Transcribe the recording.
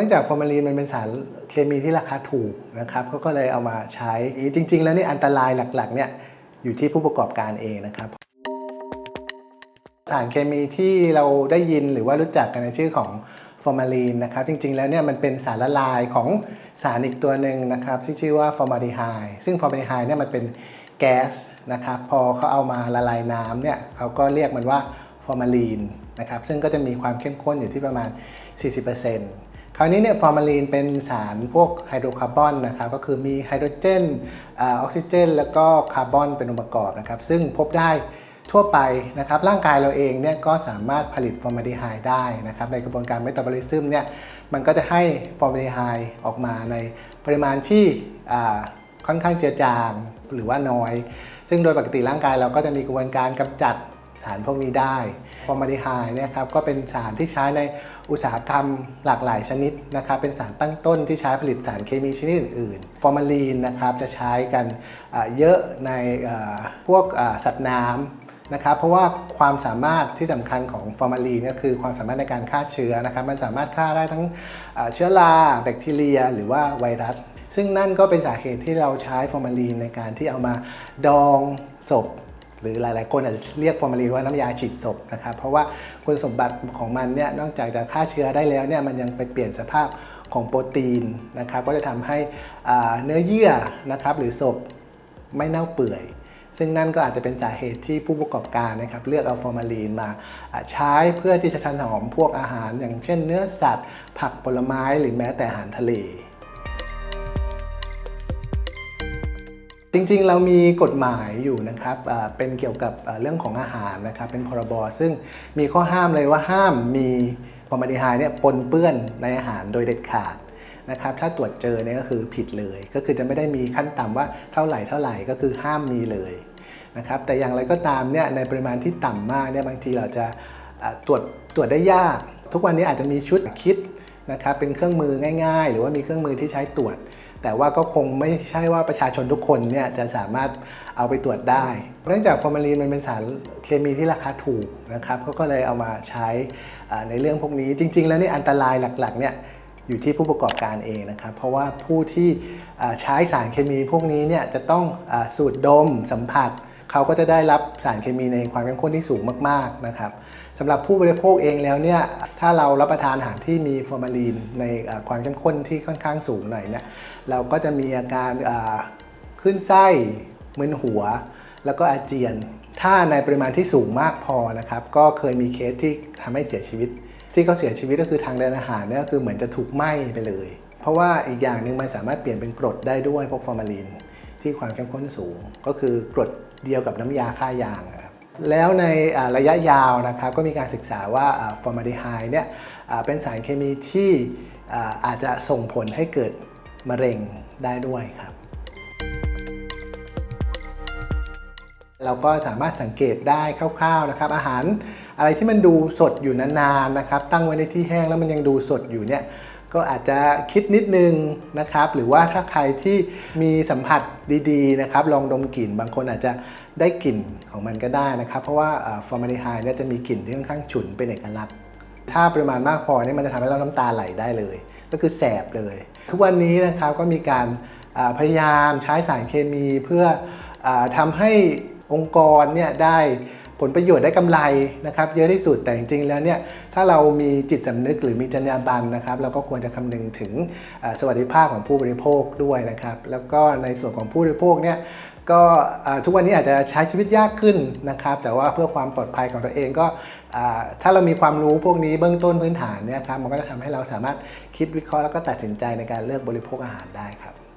นื่องจากฟอร์มาลีนมันเป็นสารเคมีที่ราคาถูกนะครับเขาก็เลยเอามาใช้จริง ๆ แล้วนี่อันตรายหลักๆเนี่ยอยู่ที่ผู้ประกอบการเองนะครับสารเคมีที่เราได้ยินหรือว่ารู้จักกันในชื่อของฟอร์มาลีนนะครับจริงๆแล้วเนี่ยมันเป็นสารละลายของสารอีกตัวหนึ่งนะครับที่ชื่อว่าฟอร์มาลดีไฮซึ่งฟอร์มาลดีไฮเนี่ยมันเป็นแก๊สนะครับพอเขาเอามาละลายน้ำเนี่ยเขาก็เรียกมันว่าฟอร์มาลีนนะครับซึ่งก็จะมีความเข้มข้นอยู่ที่ประมาณ 40% คราวนี้เนี่ยฟอร์มาลีนเป็นสารพวกไฮโดรคาร์บอนนะครับก็คือมีไฮโดรเจนออกซิเจน แล้วก็คาร์บอนเป็นองค์ประกอบนะครับซึ่งพบได้ทั่วไปนะครับร่างกายเราเองเนี่ยก็สามารถผลิตฟอร์มาลดีไฮด์ได้นะครับในกระบวนการเมตาบอลิซึมเนี่ยมันก็จะให้ฟอร์มาลดีไฮด์ออกมาในปริมาณที่ค่อนข้างเจือจางหรือว่าน้อย ซึ่งโดยปกติร่างกายเราก็จะมีกระบวนการกำจัด สารพวกนี้ได้ฟอร์มาลดีไฮด์นี่ยครับก็เป็นสารที่ใช้ในอุตสาหกรรมหลากหลายชนิดนะครับเป็นสารตั้งต้นที่ใช้ผลิตสารเคมีชนิดอื่นๆฟอร์มาลีนนะครับจะใช้กันเยอะในพวกสัตว์น้ำนะครับเพราะว่าความสามารถที่สำคัญของฟอร์มาลีนก็คือความสามารถในการฆ่าเชื้อนะครับมันสามารถฆ่าได้ทั้งเอ่อเชื้อราแบคทีเรีย หรือว่าไวรัสซึ่งนั่นก็เป็นสาเหตุที่เราใช้ฟอร์มาลีนในการที่เอามาดองศพ หรือหลาย ๆ คนอาจจะเรียกฟอร์มาลีนว่าน้ำยาฉีดศพนะครับ เพราะว่าคุณสมบัติของมันเนี่ยนอกจากจะฆ่าเชื้อได้แล้วเนี่ยมันยังไปเปลี่ยนสภาพของโปรตีนนะครับ ก็จะทำให้เนื้อเยื่อนะครับ หรือศพไม่เน่าเปื่อย ซึ่งนั่นก็อาจจะเป็นสาเหตุที่ผู้ประกอบการนะครับ เลือกเอาฟอร์มาลีนมาอ่าใช้เพื่อที่จะถนอมพวกอาหาร อย่างเช่นเนื้อสัตว์ ผักผลไม้หรือแม้แต่อาหารทะเล จริงๆ เรามีกฎหมายอยู่นะครับเป็นเกี่ยวกับเรื่องของอาหารนะครับเป็นพรบซึ่งมีข้อห้ามเลยว่าห้ามมีฟอร์มาลดีไฮด์เนี่ยปนเปื้อนในอาหารโดยเด็ดขาดนะครับถ้าตรวจเจอเนี่ยก็คือผิดเลย ก็คือจะไม่ได้มีขั้นต่ำว่าเท่าไหร่เท่าไหร่ก็คือห้ามมีเลยนะครับแต่อย่างไรก็ตามเนี่ยในปริมาณที่ต่ำมากเนี่ยบางทีเราจะตรวจตรวจได้ยาก ทุกวันนี้อาจจะมีชุดคิดนะครับเป็นเครื่องมือง่าย ๆ หรือว่ามีเครื่องมือที่ใช้ตรวจ แต่ว่าก็คงไม่ใช่ว่าประชาชนทุกคนเนี่ยจะสามารถเอาไปตรวจได้ เนื่องจากฟอร์มาลีนมันเป็นสารเคมีที่ราคาถูกนะครับเขาก็เลยเอามาใช้ในเรื่องพวกนี้ จริง ๆ แล้วนี่อันตรายหลักๆเนี่ยอยู่ที่ผู้ประกอบการเองนะครับ เพราะว่าผู้ที่ใช้สารเคมีพวกนี้เนี่ยจะต้องอสูดดมสัมผัส เขาก็จะได้รับสารเคมีในความเข้มข้นที่สูงมากๆนะครับสำหรับผู้บริโภคเองแล้วเนี่ยถ้าเรารับประทานอาหารที่มีฟอร์มาลีนในความเข้มข้นที่ค่อนข้างสูงหน่อยเนี่ยเราก็จะมีอาการขึ้นไส้มึนหัว แล้วก็อาเจียน ถ้าในปริมาณที่สูงมากพอนะครับก็เคยมีเคสที่ทำให้เสียชีวิต ที่เขาเสียชีวิตก็คือทางเดินอาหารเนี่ยก็คือเหมือนจะถูกไหม้ไปเลย เพราะว่าอีกอย่างหนึ่งมันสามารถเปลี่ยนเป็นกรดได้ด้วยพวกฟอร์มาลีนที่ความเข้มข้นสูง ก็คือกรด เดียวกับน้ำยาฆ่ายางครับแล้วในระยะยาวนะครับก็มีการศึกษาว่าฟอร์มาลดีไฮด์เนี่ยเป็นสารเคมีที่อาจจะส่งผลให้เกิดมะเร็งได้ด้วยครับ เราก็สามารถสังเกตได้คร่าวๆนะครับอาหาร อะไรที่มันดูสดอยู่นานๆนะครับ ตั้งไว้ในที่แห้งแล้วมันยังดูสดอยู่เนี่ยก็อาจจะคิดนิดนึงนะครับ หรือว่าถ้าใครที่มีสัมผัสดีๆนะครับ ลองดมกลิ่น บางคนอาจจะได้กลิ่นของมันก็ได้นะครับ เพราะว่าฟอร์มาลดีไฮด์เนี่ยจะมีกลิ่นที่ค่อนข้างฉุนเป็นเอกลักษณ์ ถ้าปริมาณมากพอเนี่ยมันจะทำให้เราน้ำตาไหลได้เลย ก็คือแสบเลย ทุกวันนี้นะครับก็มีการพยายามใช้สารเคมีเพื่ออทำให้องค์กรเนี่ยได้ ผลประโยชน์ได้กำไรนะครับเยอะที่สุดแต่จริงๆแล้วเนี่ยถ้าเรามีจิตสำนึกหรือมีจรรยาบรรณนะครับ เราก็ควรจะคำนึงถึงสวัสดิภาพของผู้บริโภคด้วยนะครับ แล้วก็ในส่วนของผู้บริโภคเนี่ยก็ทุกวันนี้อาจจะใช้ชีวิตยากขึ้นนะครับ แต่ว่าเพื่อความปลอดภัยของตัวเองก็ถ้าเรามีความรู้พวกนี้เบื้องต้นพื้นฐานเนี่ยครับมันก็จะทำให้เราสามารถคิดวิเคราะห์แล้วก็ตัดสินใจในการเลือกบริโภคอาหารได้ครับ